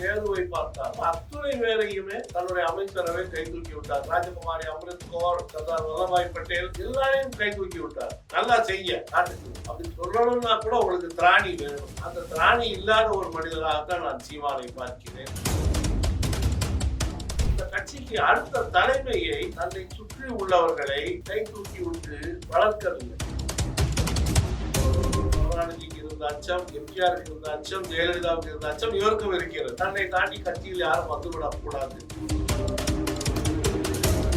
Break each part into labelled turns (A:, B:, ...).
A: சேதுவை பார்த்தார். அத்துணை பேரையுமே தன்னுடைய அமைச்சரவை கை தூக்கி விட்டார். ராஜகுமாரி அமிர்த் சர்தார் வல்லபாய் பட்டேல் எல்லாரையும் கை தூக்கி விட்டார். நல்லா செய்ய நாட்டுக்கு. அப்படி சொல்லணும்னா கூட உங்களுக்கு திராணி வேணும். அந்த திராணி இல்லாத ஒரு மனிதராகத்தான் நான் சீமானை பார்க்கிறேன். இந்த கட்சிக்கு அடுத்த தலைமையை தன்னை சுற்றி உள்ளவர்களை கை தூக்கி விட்டு வளர்க்கவில்லை. கருணாநிதிக்கு இருந்த அச்சம் எம்ஜிஆருக்கு இருந்த அச்சம் ஜெயலலிதாவுக்கு இருந்த அச்சம் இவருக்கும் இருக்கிறது. தன்னை தாண்டி கட்சியில் யாரும் வந்துவிடக்கூடாது.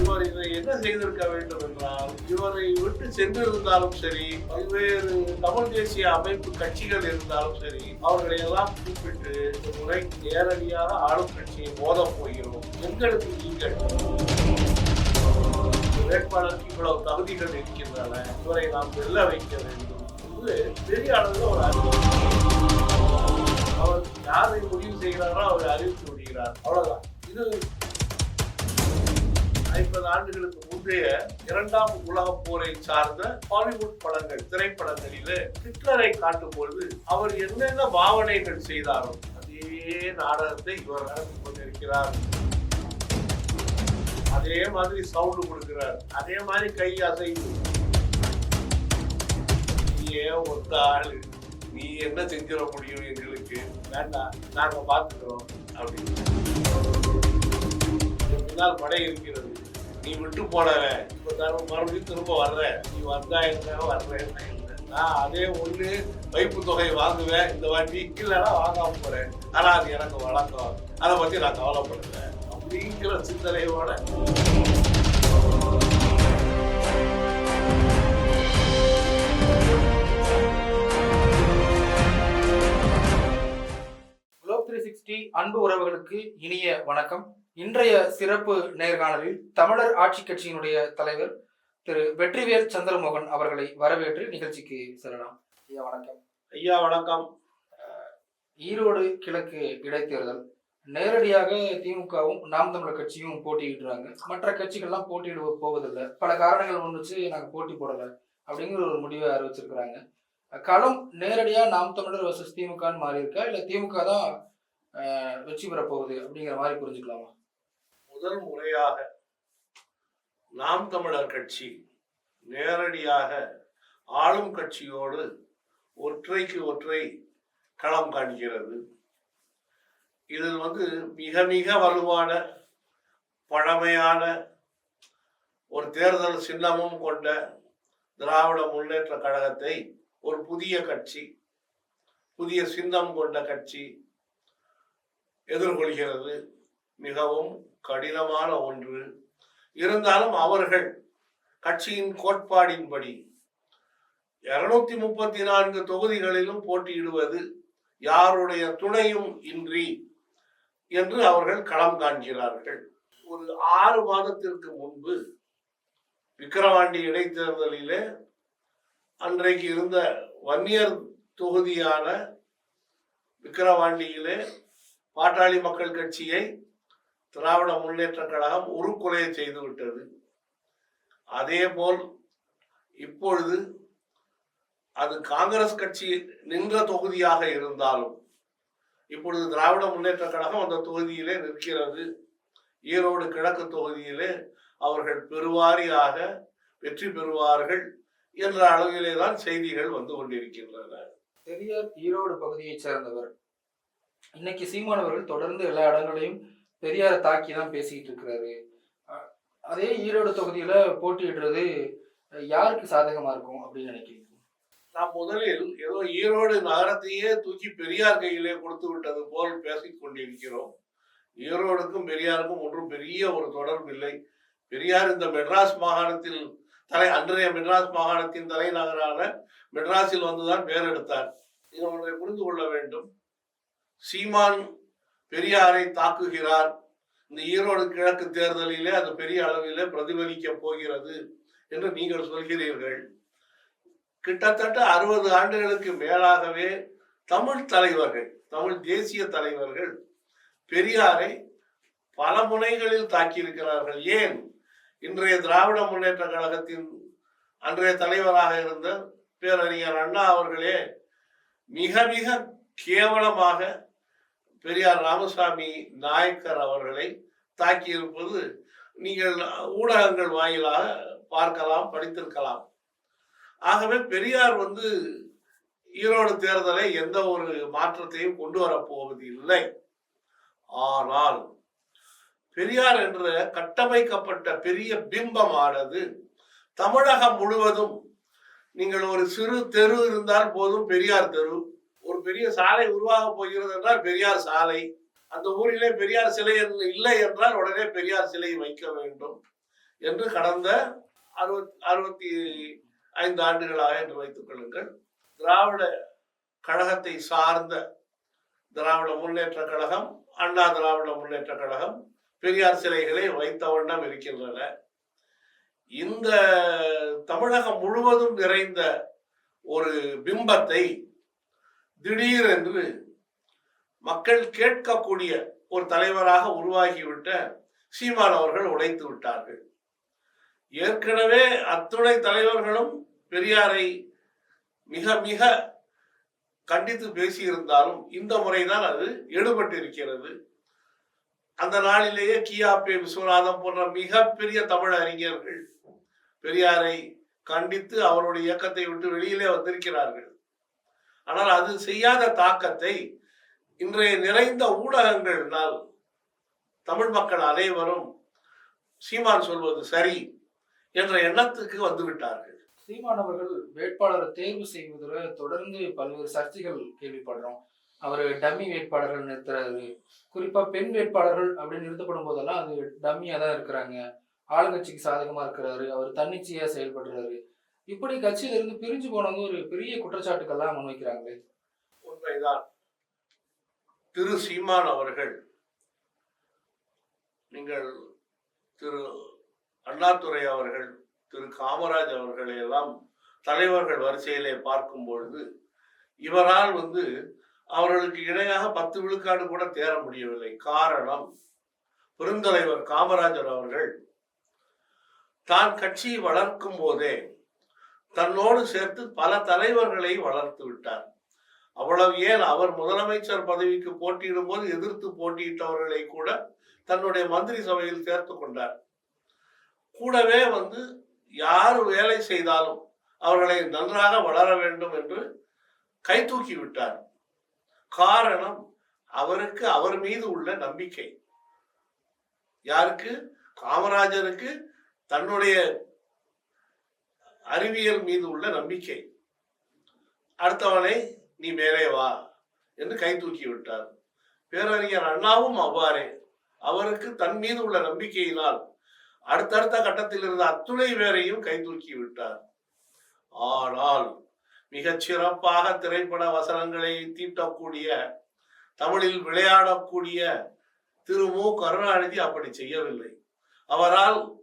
A: இவர் இதை என்ன செய்திருக்க வேண்டும் என்றால் இவரை விட்டு சென்றிருந்தாலும் சரி பல்வேறு தமிழ் தேசிய அமைப்பு கட்சிகள் இருந்தாலும் சரி அவர்களை எல்லாம் கூப்பிட்டு இந்த முறை நேரடியாக ஆளும் கட்சியை மோத போகிறோம். எங்களுக்கு நீங்கள் வேட்பாளருக்கு இவ்வளவு தகுதிகள் இருக்கின்றன. இவரை நாம் வெல்ல வைக்க வேண்டும். என்று பெரிய அளவில் ஒரு அறிவு. அவர் யாரை முடிவு செய்கிறாரோ அவர் அறிவித்து விடுகிறார் அவ்வளவுதான். இது ஐம்பது ஆண்டுகளுக்கு முந்தைய இரண்டாம் உலகப் போரை சார்ந்த பாலிவுட் படங்கள் திரைப்படங்களில ஹிட்லரை காட்டும் பொழுது அவர் என்னென்ன பாவனைகள் செய்தாரோ அதே நாடகத்தை இவர் நடந்து கொண்டிருக்கிறார். அதே மாதிரி சவுண்டு கொடுக்கிறார். அதே மாதிரி கை அசைவு ஏன் ஒத்த ஆளு நீ என்ன செஞ்சிட முடியும் எங்களுக்கு? வேண்டாம் நாங்கள் பார்த்துக்கிறோம் அப்படின்னு. பின்னால் படை இருக்கிறது. நீ விட்டு போனவன் இப்போ தரும் மறுபடியும் திரும்ப வர்ற. நீ வந்தா என்ன வர்ற என்ன நான் அதே ஒன்று வைப்பு தொகை வாங்குவேன். இந்த வாட்டி இல்லைன்னா வாங்காம போறேன். ஆனால் அது எனக்கு வழக்கம். அதை பற்றி நான் கவலைப்படுறேன். அப்படிங்கிற சிந்தனையோட
B: சிக்ஸ்டி அன்பு உறவுகளுக்கு இனிய வணக்கம். இன்றைய சிறப்பு நேர்காணலில் தமிழர் ஆட்சி கட்சியினுடைய தலைவர் திரு வெற்றிவேல் சந்திரமோகன் அவர்களை வரவேற்று நிகழ்ச்சிக்கு செல்லலாம். ஐயா வணக்கம்.
A: ஐயா வணக்கம்.
B: ஈரோடு கிழக்கு இடைத்தேர்தல். நேரடியாக திமுகவும் நாம் தமிழர் கட்சியும் போட்டியிடுறாங்க. மற்ற கட்சிகள்லாம் போட்டியிட போவதில்லை. பல காரணங்கள் முன் வச்சு நாங்கள் போட்டி போடலை அப்படிங்கிற ஒரு முடிவை அறிவிச்சிருக்கிறாங்க. களம் நேரடியா நாம் தமிழர் வர்சஸ் திமுகன்னு மாறி இருக்கா இல்ல திமுக தான் வெற்றி பெற போகுது அப்படிங்கிற மாதிரி புரிஞ்சுக்கலாமா?
A: முதல் முறையாக நாம் தமிழர் கட்சி நேரடியாக ஆளும் கட்சியோடு ஒற்றைக்கு ஒற்றை களம் காண்கிறது. இதில் வந்து மிக மிக வலுவான பழமையான ஒரு தேர்தல் சின்னமும் கொண்ட திராவிட முன்னேற்ற கழகத்தை ஒரு புதிய கட்சி புதிய சின்னம் கொண்ட கட்சி எதிர்கொள்கிறது. மிகவும் கடினமான ஒன்று. இருந்தாலும் அவர்கள் கட்சியின் கோட்பாடின்படி இருநூத்தி முப்பத்தி நான்கு தொகுதிகளிலும் போட்டியிடுவது யாருடைய துணையும் இன்றி என்று அவர்கள் களம் காண்கிறார்கள். ஒரு ஆறு மாதத்திற்கு முன்பு விக்கிரவாண்டி இடைத்தேர்தலிலே அன்றைக்கு இருந்த வன்னியர் தொகுதியான விக்கிரவாண்டியிலே பாட்டாளி மக்கள் கட்சியை திராவிட முன்னேற்ற கழகம் உருக்குலைய செய்து விட்டது. அதே போல் இப்பொழுது அது காங்கிரஸ் கட்சி நின்ற தொகுதியாக இருந்தாலும் இப்பொழுது திராவிட முன்னேற்ற கழகம் அந்த தொகுதியிலே நிற்கிறது. ஈரோடு கிழக்கு தொகுதியிலே அவர்கள் பெருவாரியாக வெற்றி பெறுவார்கள் என்ற அளவிலே தான் செய்திகள் வந்து கொண்டிருக்கின்றன.
B: பெரியார் ஈரோடு பகுதியைச் சேர்ந்தவர் இன்னைக்கு சீமானவர்கள் தொடர்ந்து எல்லா இடங்களையும் பெரியாரை தாக்கி தான் பேசிக்கிட்டு இருக்கிறாரு. அதே ஈரோடு தொகுதியில போட்டியிடுறது யாருக்கு சாதகமா இருக்கும் அப்படின்னு நினைக்கிறீங்க?
A: நான் முதலில் ஏதோ ஈரோடு நகரத்தையே தூக்கி பெரியார் கையிலே கொடுத்து விட்டது போல் பேசிக் கொண்டிருக்கிறோம். ஈரோடுக்கும் பெரியாருக்கும் ஒன்றும் பெரிய ஒரு தொடர்பு இல்லை. பெரியார் இந்த மெட்ராஸ் மாகாணத்தில் தலை அன்றைய மெட்ராஸ் மாகாணத்தின் தலைநகரான மெட்ராஸில் வந்துதான் பேர் எடுத்தார் இது ஒன்றை புரிந்து கொள்ள வேண்டும். சீமான் பெரியாரை தாக்குகிறார். இந்த ஈரோடு கிழக்கு தேர்தலிலே அது பெரிய அளவிலே பிரதிபலிக்க போகிறது என்று நீங்கள் சொல்கிறீர்கள். கிட்டத்தட்ட அறுபது ஆண்டுகளுக்கு மேலாகவே தமிழ் தலைவர்கள் தமிழ் தேசிய தலைவர்கள் பெரியாரை பல முனைகளில் தாக்கியிருக்கிறார்கள். ஏன்? இன்றைய திராவிட முன்னேற்ற கழகத்தின் அன்றைய தலைவராக இருந்த பேரறிஞர் அண்ணா அவர்களே மிக மிக கேவலமாக பெரியார் ராமசாமி நாயக்கர் அவர்களை தாக்கியிருப்பது நீங்கள் ஊடகங்கள் வாயிலாக பார்க்கலாம் படித்திருக்கலாம். ஆகவே பெரியார் வந்து ஈரோடு தேர்தலை எந்த ஒரு மாற்றத்தையும் கொண்டு வரப்போவது இல்லை. ஆனால் பெரியார் என்ற கட்டமைக்கப்பட்ட பெரிய பிம்பமானது தமிழகம் முழுவதும் நீங்கள் ஒரு சிறு தெரு இருந்தால் போதும் பெரியார் தெரு ஒரு பெரிய சாலை உருவாக போகிறது என்றால் பெரியார் சாலை. அந்த ஊரிலே பெரியார் சிலை என்று- இல்லை என்றால் உடனே பெரியார் சிலையை வைக்க வேண்டும் என்று கடந்த அறுபத் அறுபத்தி ஐந்து ஆண்டுகளாக என்று வைத்துக் கொள்ளுங்கள். திராவிட கழகத்தை சார்ந்த திராவிட முன்னேற்ற கழகம் அண்ணா திராவிட முன்னேற்ற கழகம் பெரியார் சிலைகளை வைத்த வண்ணம் இருக்கின்றன. இந்த தமிழகம் முழுவதும் நிறைந்த ஒரு பிம்பத்தை திடீரென்று மக்கள் கேட்கக்கூடிய ஒரு தலைவராக உருவாகிவிட்ட சீமான் அவர்கள் உடைத்து விட்டார்கள். ஏற்கனவே அத்துணை தலைவர்களும் பெரியாரை மிக மிக கண்டித்து பேசியிருந்தாலும் இந்த முறைதான் அது எடுபட்டிருக்கிறது. அந்த நாளிலேயே கியாபே விஸ்வநாதம் போன்ற மிகப்பெரிய தமிழ் அறிஞர்கள் பெரியாரை கண்டித்து அவருடைய இயக்கத்தை விட்டு வெளியிலே வந்திருக்கிறார்கள். ஆனால் அது செய்யாத தாக்கத்தை இன்றைய நிறைந்த ஊடகங்களால் தமிழ் மக்கள் அனைவரும் சீமான் சொல்வது சரி என்ற எண்ணத்துக்கு வந்துவிட்டார்கள்.
B: சீமான் அவர்கள் வேட்பாளரை தேர்வு செய்வதில் தொடர்ந்து பல்வேறு சர்ச்சைகள் கேள்விப்படுறோம். அவர் டம்மி வேட்பாளர்கள் நிறுத்துறாரு. குறிப்பா பெண் வேட்பாளர்கள் அப்படின்னு நிறுத்தப்படும் போதெல்லாம் அது டம்மியா தான் இருக்கிறாங்க. ஆளுங்கட்சிக்கு சாதகமா இருக்கிறாரு. அவர் தன்னிச்சையா செயல்படுறாரு. இப்படி கட்சியில இருந்து பிரிஞ்சு போனவங்க ஒரு பெரிய குற்றச்சாட்டுக்கெல்லாம் முன்வைக்கிறாங்களே
A: உண்மைதான். திரு சீமான் அவர்கள் நீங்கள் திரு அண்ணாதுரை அவர்கள் திரு காமராஜ் அவர்களை எல்லாம் தலைவர்கள் வரிசையிலே பார்க்கும் பொழுது இவரால் வந்து அவர்களுக்கு இணையாக பத்து விழுக்காடு கூட தேர முடியவில்லை. காரணம் பெருந்தலைவர் காமராஜர் அவர்கள் தான் கட்சியை வளர்க்கும் போதே தன்னோடு சேர்த்து பல தலைவர்களை வளர்த்து விட்டார். அவ்வளவு ஏன் அவர் முதலமைச்சர் பதவிக்கு போட்டியிடும் போது எதிர்த்து போட்டியிட்டவர்களை கூட தன்னுடைய மந்திரி சபையில் சேர்த்து கொண்டார். கூடவே வந்து யார் வேலை செய்தாலும் அவர்களை நன்றாக வளர வேண்டும் என்று கை தூக்கி விட்டார். காரணம் அவருக்கு அவர் மீது உள்ள நம்பிக்கை. யாருக்கு? காமராஜருக்கு தன்னுடைய அறிவியல் மீது உள்ள நம்பிக்கை. அடுத்தவனை நீ மேலே வா என்று கை தூக்கி விட்டார். பேரறிஞர் அண்ணாவும் அவ்வாறே. அவருக்கு தன் மீது உள்ள நம்பிக்கையினால் அடுத்தடுத்த கட்டத்தில் இருந்த அத்துணை பேரையும் கை தூக்கி விட்டார். ஆனால் மிகச் சிறப்பாக திரைப்பட வசனங்களை தீட்டக்கூடிய தமிழில் விளையாடக்கூடிய திரு மு. கருணாநிதி அப்படி செய்யவில்லை. அவரால்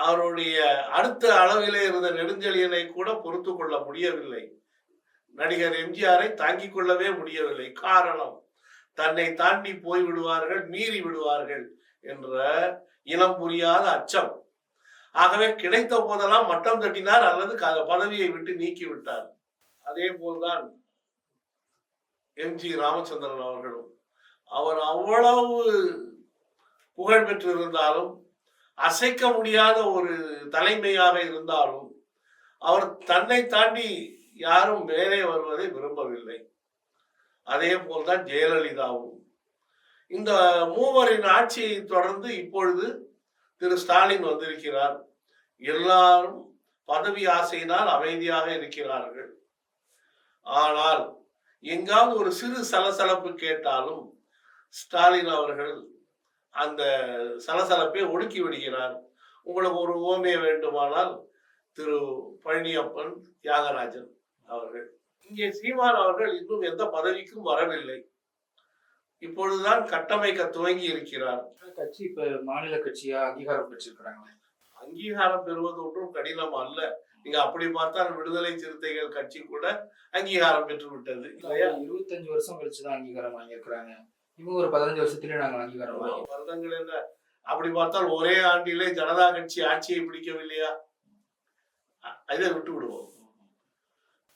A: அவருடைய அடுத்த அளவிலே இருந்த நெடுஞ்செழியனை கூட பொறுத்து கொள்ள முடியவில்லை. நடிகர் எம்ஜிஆரை தாங்கிக் கொள்ளவே முடியவில்லை. காரணம் தன்னை தாண்டி போய் விடுவார்கள் மீறி விடுவார்கள் என்ற இனம் புரியாத அச்சம். ஆகவே கிடைத்த போதெல்லாம் மட்டம் தட்டினார் அல்லது க- பதவியை விட்டு நீக்கி விட்டார் அதே போல்தான் எம் ஜி ராமச்சந்திரன் அவர்களும். அவர் அவ்வளவு புகழ் பெற்றிருந்தாலும் அசைக்க முடியாத ஒரு தலைமையாக இருந்தாலும் அவர் தன்னை தாண்டி யாரும் மேலே வருவதை விரும்பவில்லை. அதே போல்தான் ஜெயலலிதாவும். இந்த மூவரின் ஆட்சியை தொடர்ந்து இப்பொழுது திரு ஸ்டாலின் வந்திருக்கிறார். எல்லாரும் பதவி ஆசையினால் அமைதியாக இருக்கிறார்கள். ஆனால் எங்காவது ஒரு சிறு சலசலப்பு கேட்டாலும் ஸ்டாலின் அவர்கள் அந்த சலசலப்பை ஒடுக்கி விடுகிறார். உங்களுக்கு ஒரு ஓமைய வேண்டுமானால் திரு பழனியப்பன் தியாகராஜன் அவர்கள். இங்கே சீமான் அவர்கள் இன்னும் எந்த பதவிக்கும் வரவில்லை. இப்பொழுதுதான் கட்டமைக்க துவங்கி இருக்கிறார்.
B: கட்சி இப்ப மாநில கட்சியா அங்கீகாரம் பெற்றிருக்கிறாங்க
A: அங்கீகாரம் பெறுவது ஒன்றும் கடினம் அல்ல. நீங்க அப்படி பார்த்தால் விடுதலை சிறுத்தைகள் கட்சி கூட அங்கீகாரம் பெற்று விட்டது.
B: இருபத்தஞ்சு வருஷம் கழிச்சுதான் அங்கீகாரம் வாங்கியிருக்கிறாங்க. இவங்க ஒரு பதினஞ்சு வருஷத்துல நாங்க வாங்கி வரோம்
A: வருடங்கள் என்ன? அப்படி பார்த்தால் ஒரே ஆண்டிலே ஜனதா கட்சி ஆட்சியை பிடிக்கவில்லையா? இதை விட்டு விடுவோம்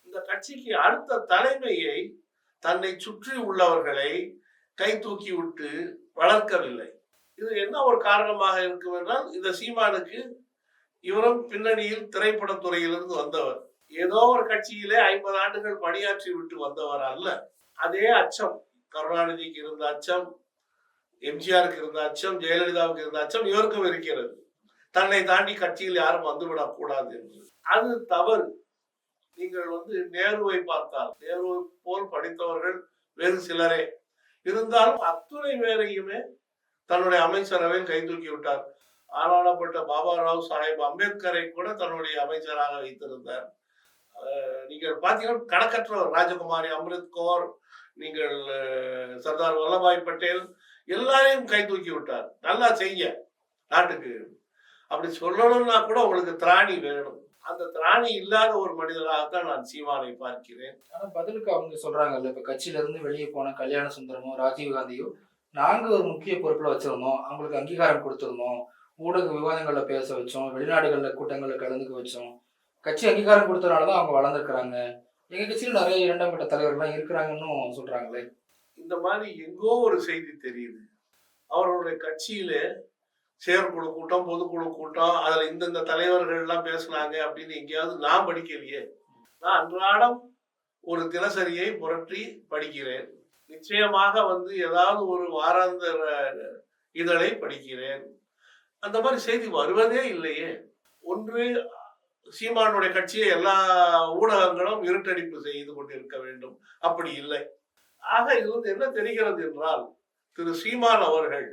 A: இந்த கட்சிக்கு அடுத்த தலைமையை தன்னை சுற்றி உள்ளவர்களை கை தூக்கி விட்டு வளர்க்கவில்லை. இது என்ன ஒரு காரணமாக இருக்கும் என்றால் இந்த சீமானுக்கு இவரும் பின்னணியில் திரைப்பட துறையிலிருந்து வந்தவர். ஏதோ ஒரு கட்சியிலே ஐம்பது ஆண்டுகள் பணியாற்றி விட்டு வந்தவர் அல்ல. அதே அச்சம். கருணாநிதிக்கு இருந்த அச்சம் எம்ஜிஆருக்கு இருந்த அச்சம் ஜெயலலிதாவுக்கு இருந்த அச்சம் இவருக்கும் இருக்கிறது. தன்னை தாண்டி கட்சியில் யாரும் வந்துவிடக் கூடாது என்று. அது தவறு. நீங்கள் வந்து நேருவை பார்த்தால் நேருவை போல் படித்தவர்கள் வேறு சிலரே. இருந்தாலும் அத்துணை பேரையுமே தன்னுடைய அமைச்சரவையில் கைதூக்கி விட்டார். ஆளாளப்பட்ட பாபா ராவ் சாஹேப் அம்பேத்கரை கூட தன்னுடைய அமைச்சராக வைத்திருந்தார். நீங்கள் பார்த்தீங்கன்னா கணக்கற்றவர் ராஜகுமாரி அம்ரித் கௌர் நீங்கள் சர்தார் வல்லபாய் பட்டேல் எல்லாரையும் கை தூக்கி விட்டார். நல்லா செய்ய நாட்டுக்கு. அப்படி சொல்லணும்னா கூட உங்களுக்கு திராணி வேணும். அந்த திராணி இல்லாத ஒரு மனிதராகத்தான் நான் சீமானை பார்க்கிறேன்.
B: ஆனா பதிலுக்கு அவங்க சொல்றாங்கல்ல இப்ப கட்சியில இருந்து வெளியே போன கல்யாண சுந்தரமோ ராஜீவ் காந்தியோ நாங்க ஒரு முக்கிய பொறுப்புல வச்சிருந்தோம். அவங்களுக்கு அங்கீகாரம் கொடுத்திருந்தோம். ஊடக விவாதங்கள்ல பேச வச்சோம். வெளிநாடுகள்ல கூட்டங்கள்ல கலந்துக்க வச்சோம். கட்சி அங்கீகாரம் கொடுத்தனாலதான் அவங்க வளர்ந்துருக்கிறாங்க. எங்க கட்சியில் நிறைய இரண்டாம் கட்ட தலைவர்கள்லாம் இருக்கிறாங்கன்னு சொல்றாங்களே.
A: இந்த மாதிரி எங்கோ ஒரு செய்தி தெரியுது. அவர்களுடைய கட்சியில செயற்குழு கூட்டம் பொதுக்குழு கூட்டம் அதுல இந்தந்த தலைவர்கள் எல்லாம் பேசுனாங்க அப்படின்னு எங்கேயாவது நான் படிக்கலையே. நான் அன்றாடம் ஒரு தினசரியை புரட்டி படிக்கிறேன். நிச்சயமாக வந்து ஏதாவது ஒரு வாராந்திர இதழை படிக்கிறேன். அந்த மாதிரி செய்தி வருவதே இல்லையே. ஒன்று சீமானுடைய கட்சியை எல்லா ஊடகங்களும் இருட்டடிப்பு செய்து கொண்டிருக்க வேண்டும். அப்படி இல்லை. ஆக இது வந்து என்ன தெரிகிறது என்றால் திரு சீமான் அவர்கள்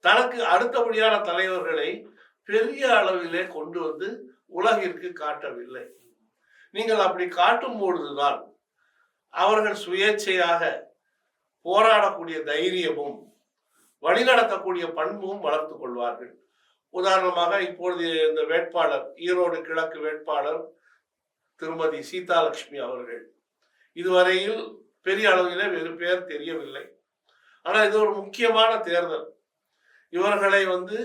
A: தனக்கு அடுத்தபடியான தலைவர்களை பெரிய அளவிலே கொண்டு வந்து உலகிற்கு காட்டவில்லை. நீங்கள் அப்படி காட்டும் பொழுதுதான் அவர்கள் சுயேட்சையாக போராடக்கூடிய தைரியமும் வழிநடத்தக்கூடிய பண்பும் வளர்த்து கொள்வார்கள். உதாரணமாக இப்பொழுது இந்த வேட்பாளர் ஈரோடு கிழக்கு வேட்பாளர் திருமதி சீதாலட்சுமி அவர்கள். இதுவரையில் பெரிய அளவிலே வெறு பேர் தெரியவில்லை. ஆனால் இது ஒரு முக்கியமான தேர்தல். இவர்களை வந்து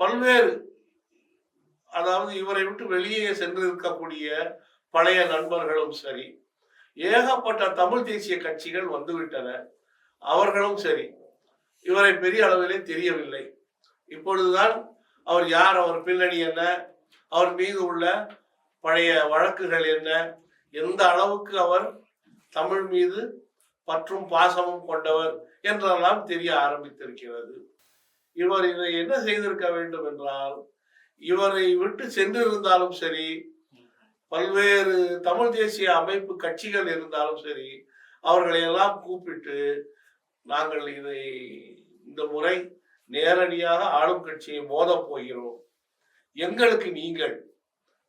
A: பல்வேறு அதாவது இவரை விட்டு வெளியே சென்று இருக்கக்கூடிய பழைய நண்பர்களும் சரி ஏகப்பட்ட தமிழ் தேசிய கட்சிகள் வந்துவிட்டன. அவர்களும் சரி இவரை பெரிய அளவிலே தெரியவில்லை. இப்பொழுதுதான் அவர் யார் அவர் பின்னணி என்ன அவர் மீது உள்ள பழைய வழக்குகள் என்ன எந்த அளவுக்கு அவர் தமிழ் மீது பற்றும் பாசமும் கொண்டவர் என்றெல்லாம் தெரிய ஆரம்பித்திருக்கிறது. இவர் இதை என்ன செய்திருக்க வேண்டும் என்றால் இவரை விட்டு சென்றிருந்தாலும் சரி பல்வேறு தமிழ் தேசிய அமைப்பு கட்சிகள் இருந்தாலும் சரி அவர்களை எல்லாம் கூப்பிட்டு நாங்கள் இதை இந்த முறை நேரடியாக ஆளும் கட்சியை மோதப் போகிறோம். எங்களுக்கு நீங்கள்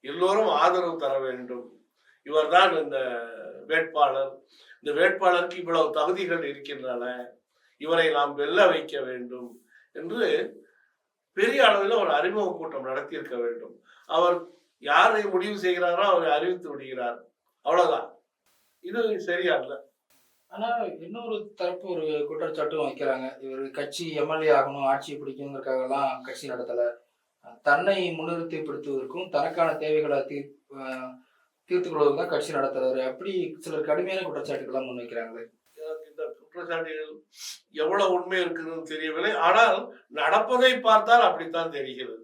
A: எல்லோரும் ஆதரவு தர வேண்டும். இவர்தான் இந்த வேட்பாளர். இந்த வேட்பாளருக்கு இவ்வளவு தகுதிகள் இருக்கின்றன. இவரை நாம் வெல்ல வைக்க வேண்டும் என்று பெரிய அளவில் ஒரு அறிமுக கூட்டம் நடத்தியிருக்க வேண்டும். அவர் யாரை முடிவு செய்கிறாரோ அவரை அறிவித்து விடுகிறார். அவ்வளவுதான். இது சரியா இல்லை?
B: ஆனா இன்னொரு தரப்பு ஒரு குற்றச்சாட்டும் வைக்கிறாங்க. இவர் கட்சி எம்எல்ஏ ஆகணும் ஆட்சி பிடிக்கணுங்கிறதுக்காக எல்லாம் கட்சி நடத்தல. தன்னை முன்னிறுத்திப்படுத்துவதற்கும் தனக்கான தேவைகளை தீ தீர்த்து தீர்த்துக் கொள்வதற்கு தான் கட்சி நடத்துறாரு. அப்படி சிலர் கடுமையான குற்றச்சாட்டுகள்லாம் முன்வைக்கிறாங்களே
A: இந்த குற்றச்சாட்டுகள் எவ்வளவு உண்மை இருக்குதுன்னு தெரியவில்லை. ஆனால் நடப்பதை பார்த்தால் அப்படித்தான் தெரிகிறது.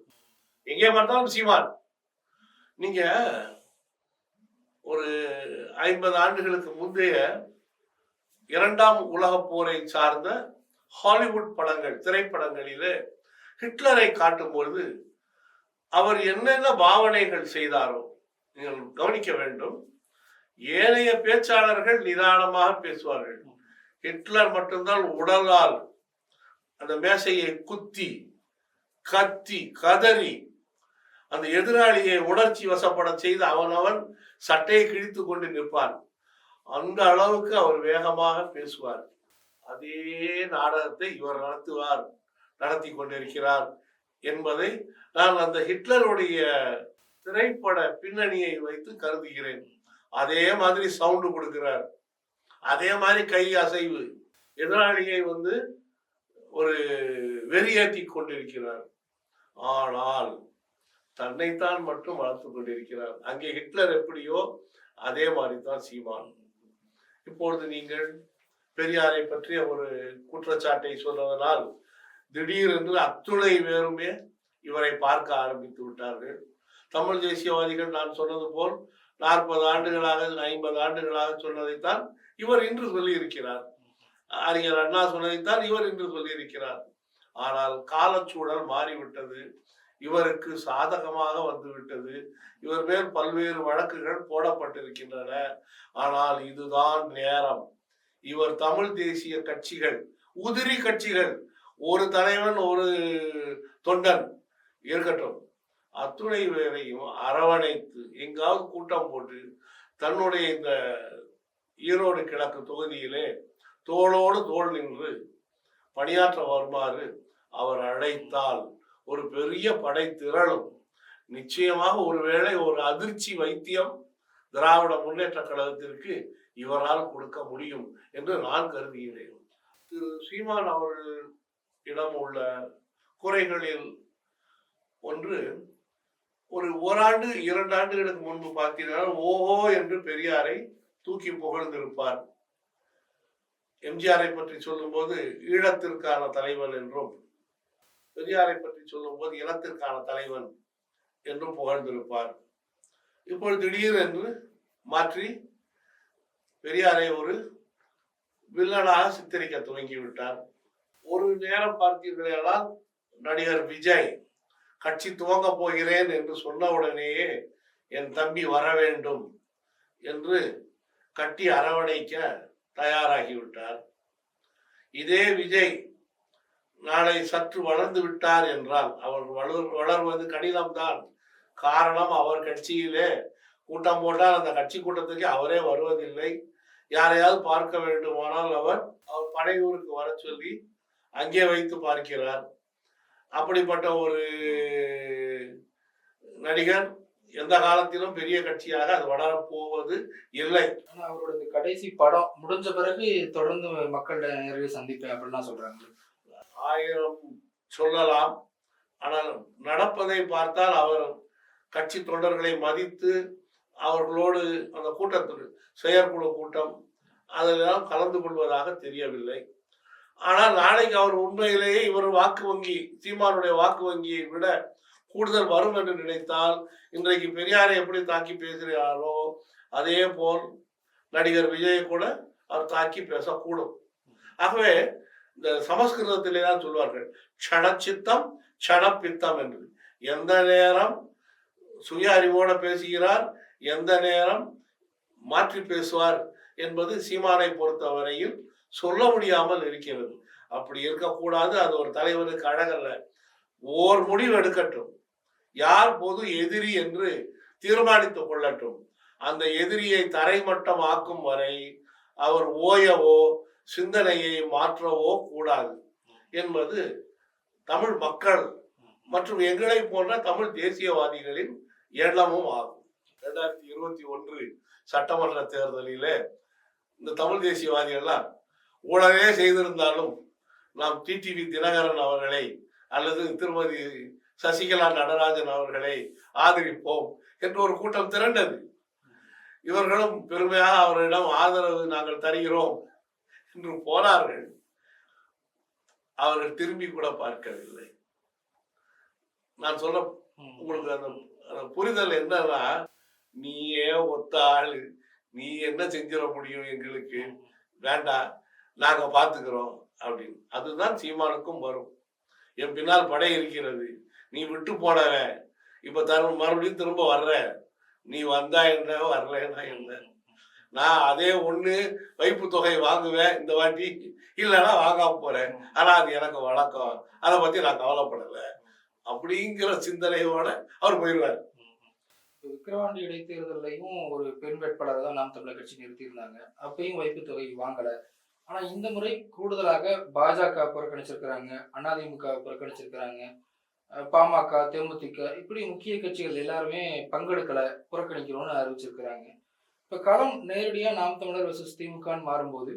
A: எங்கே பார்த்தாலும் சீமான். நீங்க ஒரு ஐம்பது ஆண்டுகளுக்கு முந்தைய இரண்டாம் உலகப் போரை சார்ந்த ஹாலிவுட் படங்கள் திரைப்படங்களிலே ஹிட்லரை காட்டும் பொழுது அவர் என்னென்ன பாவனைகள் செய்தாரோ நீங்கள் கவனிக்க வேண்டும். ஏனைய பேச்சாளர்கள் நிதானமாக பேசுவார்கள். ஹிட்லர் மட்டும்தான் உடலால் அந்த மேசையை குத்தி கத்தி கதறி அந்த எதிராளியை உணர்ச்சி வசப்பட செய்து அவனவன் சட்டையை கிழித்து கொண்டு நிற்பான். அந்த அளவுக்கு அவர் வேகமாக பேசுவார். அதே நாடகத்தை இவர் நடத்துவார் நடத்தி கொண்டிருக்கிறார் என்பதை நான் அந்த ஹிட்லருடைய திரைப்பட பின்னணியை வைத்து கருதுகிறேன். அதே மாதிரி சவுண்டு கொடுக்கிறார். அதே மாதிரி கை அசைவு. எதிராளியை வந்து ஒரு வெறியேற்றி கொண்டிருக்கிறார். ஆனால் தன்னைத்தான் மட்டும் வளர்த்து கொண்டிருக்கிறார். அங்கே ஹிட்லர் எப்படியோ அதே மாதிரி தான் சீமான். இப்பொழுது நீங்கள் பெரியாரை பற்றிய ஒரு குற்றச்சாட்டை சொன்னதனால் திடீரென்று அத்துணை பேருமே இவரை பார்க்க ஆரம்பித்து விட்டார்கள். தமிழ் தேசியவாதிகள் நான் சொன்னது போல் நாற்பது ஆண்டுகளாக ஐம்பது ஆண்டுகளாக சொன்னதைத்தான் இவர் இன்று சொல்லியிருக்கிறார். அறிஞர் அண்ணா சொன்னதைத்தான் இவர் இன்று சொல்லியிருக்கிறார். ஆனால் காலச்சூழல் மாறிவிட்டது. இவருக்கு சாதகமாக வந்துவிட்டது. இவர் மேல் பல்வேறு வழக்குகள் போடப்பட்டிருக்கின்றன. ஆனால் இதுதான் நேரம். இவர் தமிழ் தேசிய கட்சிகள் உதிரி கட்சிகள் ஒரு தலைவன் ஒரு தொண்டன் இருக்கட்டும். அத்துணை பேரையும் அரவணைத்து எங்காவது கூட்டம் போட்டு தன்னுடைய இந்த ஈரோடு கிழக்கு தொகுதியிலே தோளோடு தோள் நின்று பணியாற்ற வருமாறு அவர் அழைத்தால் ஒரு பெரிய படை திரளும். நிச்சயமாக ஒருவேளை ஒரு அதிர்ச்சி வைத்தியம் திராவிட முன்னேற்ற கழகத்திற்கு இவரால் கொடுக்க முடியும் என்று நான் கருதுகிறேன். திரு சீமான் அவர்களிடம் உள்ள குறைகளில் ஒன்று ஒரு ஓராண்டு இரண்டு ஆண்டுகளுக்கு முன்பு பார்த்தீங்கன்னா ஓஹோ என்று பெரியாரை தூக்கி புகழ்ந்திருப்பார். எம்ஜிஆரை பற்றி சொல்லும்போது ஈழத்திற்கான தலைவன் என்றும் பெரியாரை பற்றி சொல்லும்போது இனத்திற்கான தலைவன் என்றும் புகழ்ந்திருப்பார். இப்பொழுது திடீரென்று மாற்றி பெரியாரை ஒரு வில்லனாக சித்தரிக்க துவங்கிவிட்டார். ஒரு நேரம் பார்த்தீர்களானால் நடிகர் விஜய் கட்சி துவங்க போகிறேன் என்று சொன்ன உடனேயே என் தம்பி வர வேண்டும் என்று கட்டி அரவணைக்க தயாராகிவிட்டார். இதே விஜய் நாளை சற்று வளர்ந்து விட்டார் என்றால் அவர் வளர் வளர்வது கடினம்தான். காரணம் அவர் கட்சியிலே கூட்டம் போட்டால் அந்த கட்சி கூட்டத்துக்கு அவரே வருவதில்லை. யாரையாவது பார்க்க வேண்டுமானால் அவர் அவர் படையூருக்கு வர சொல்லி அங்கே வைத்து பார்க்கிறார். அப்படிப்பட்ட ஒரு நடிகர் எந்த காலத்திலும் பெரிய கட்சியாக அது வளரப்போவது இல்லை.
B: ஆனால் அவரோட கடைசி படம் முடிஞ்ச பிறகு தொடர்ந்து மக்கள் நேரடியாக சந்திப்பேன் அப்படின்லாம் சொல்றாங்க.
A: ஆயிரம் சொல்லலாம். ஆனால் நடப்பதை பார்த்தால் அவர் கட்சி தொண்டர்களை மதித்து அவர்களோடு அந்த கூட்டத்தில் செயற்குழு கூட்டம் அதெல்லாம் கலந்து கொள்வதாக தெரியவில்லை. ஆனால் நாளைக்கு அவர் உண்மையிலேயே இவர் வாக்கு வங்கி சீமானுடைய வாக்கு வங்கியை விட கூடுதல் வரும் என்று நினைத்தால் இன்றைக்கு பெரியாரை எப்படி தாக்கி பேசுகிறாரோ அதே போல் நடிகர் விஜயை கூட அவர் தாக்கி பேசக்கூடும். ஆகவே இந்த சமஸ்கிருதத்திலே தான் சொல்வார்கள். க்ஷணச்சித்தம் க்ஷணப்பித்தம் என்று எந்த நேரம் சுய அறிவோட பேசுகிறார் எந்த நேரம் மாற்றி பேசுவார் என்பது சீமானை பொறுத்தவரையில் சொல்ல முடியாமல் இருக்கிறது. அப்படி இருக்கக்கூடாது அது ஒரு தலைவருக்கு அழகல்ல. ஓர் முடிவு எடுக்கட்டும். யார் பொது எதிரி என்று தீர்மானித்துக் கொள்ளட்டும். அந்த எதிரியை தரைமட்டம் ஆக்கும் வரை அவர் ஓயவோ சிந்தனையை மாற்றவோ கூடாது என்பது தமிழ் மக்கள் மற்றும் எங்களை போன்ற தமிழ் தேசியவாதிகளின் எண்ணமும் ஆகும். ரெண்டாயிரத்தி இருபத்தி ஒன்று சட்டமன்ற தேர்தலிலே இந்த தமிழ் தேசியவாதிகள்லாம் ஊழலே செய்திருந்தாலும் நாம் டிடிவி தினகரன் அவர்களை அல்லது திருமதி சசிகலா நடராஜன் அவர்களை ஆதரிப்போம் என்று ஒரு கூட்டம் திரண்டது. இவர்களும் பெருமையாக அவரிடம் ஆதரவு நாங்கள் தருகிறோம். என்று போனார்கள். அவர்கள் திரும்பி கூட பார்க்கவில்லை. நான் சொல்ல உங்களுக்கு அந்த புரிதல் என்னன்னா நீயே ஒத்த ஆளு நீ என்ன செஞ்சிட முடியும் எங்களுக்கு? வேண்டாம் நாங்க பாத்துக்கிறோம் அப்படின்னு. அதுதான் சீமானுக்கும் வரும். என் பின்னால் படை இருக்கிறது. நீ விட்டு போனவன். இப்ப தரு மறுபடியும் திரும்ப வர்ற. நீ வந்தா என்ன வரலன்னா என்ன? நான் அதே ஒண்ணு வைப்பு தொகை வாங்குவேன் இந்த வாட்டி இல்லைன்னா வாங்காம போறேன். ஆனா அது எனக்கு வழக்கம். அதை பத்தி நான் கவலைப்படலை. அப்படிங்கிற சிந்தனையோட அவர் போயிடுவார்
B: விக்கிரவாண்டி இடைத்தேர்தலையும் ஒரு பெண் வேட்பாளரை தான் நாம் தமிழர் கட்சி நிறுத்தியிருந்தாங்க. அப்பயும் வைப்பு தொகை வாங்கல. ஆனா இந்த முறை கூடுதலாக பாஜக புறக்கணிச்சிருக்கிறாங்க அதிமுக புறக்கணிச்சிருக்கிறாங்க பாமக தேமுதிக இப்படி முக்கிய கட்சிகள் எல்லாருமே பங்கெடுக்கல புறக்கணிக்கிறோம்னு அறிவிச்சிருக்கிறாங்க. இப்போ களம் நேரடியாக நாம் தமிழர் வர்சஸ் திமுகன்னு மாறும்போது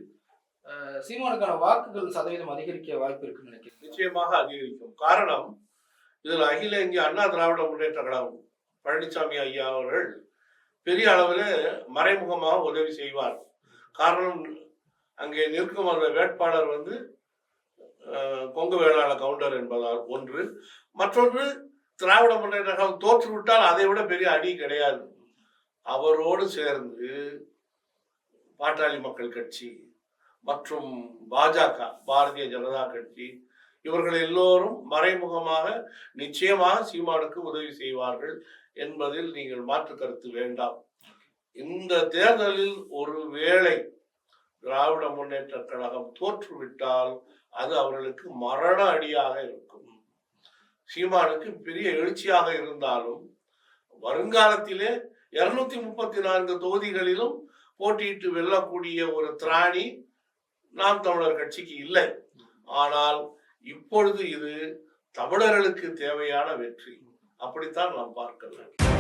B: சீமானுக்கான வாக்குகள் சதவீதம் அதிகரிக்க வாய்ப்பு இருக்குன்னு நினைக்கிறேன்.
A: நிச்சயமாக அதிகரிக்கும். காரணம் இதில் அகில இந்திய அண்ணா திராவிட முன்னேற்ற கழகம் பழனிசாமி ஐயா அவர்கள் பெரிய அளவில் மறைமுகமாக உதவி செய்வார். காரணம் அங்கே நிற்கும் அந்த வேட்பாளர் வந்து கொங்கு வேளாள கவுண்டர் என்பதால் ஒன்று. மற்றொன்று திராவிட முன்னேற்ற கழகம் தோற்றுவிட்டால் அதை விட பெரிய அடி கிடையாது. அவரோடு சேர்ந்து பாட்டாளி மக்கள் கட்சி மற்றும் பாஜக பாரதிய ஜனதா கட்சி இவர்கள் எல்லோரும் மறைமுகமாக நிச்சயமாக சீமானுக்கு உதவி செய்வார்கள் என்பதில் நீங்கள் மாற்று கருத்து வேண்டாம். இந்த தேர்தலில் ஒரு வேளை திராவிட முன்னேற்ற கழகம் தோற்றுவிட்டால் அது அவர்களுக்கு மரண அடியாக இருக்கும். சீமானுக்கு பெரிய எழுச்சியாக இருந்தாலும் வருங்காலத்திலே இருநூத்தி முப்பத்தி நான்கு தொகுதிகளிலும் போட்டியிட்டு வெல்லக்கூடிய ஒரு திராணி நாம் தமிழர் கட்சிக்கு இல்லை. ஆனால் இப்பொழுது இது தமிழர்களுக்கு தேவையான வெற்றி. அப்படித்தான் நாம் பார்க்கலாம்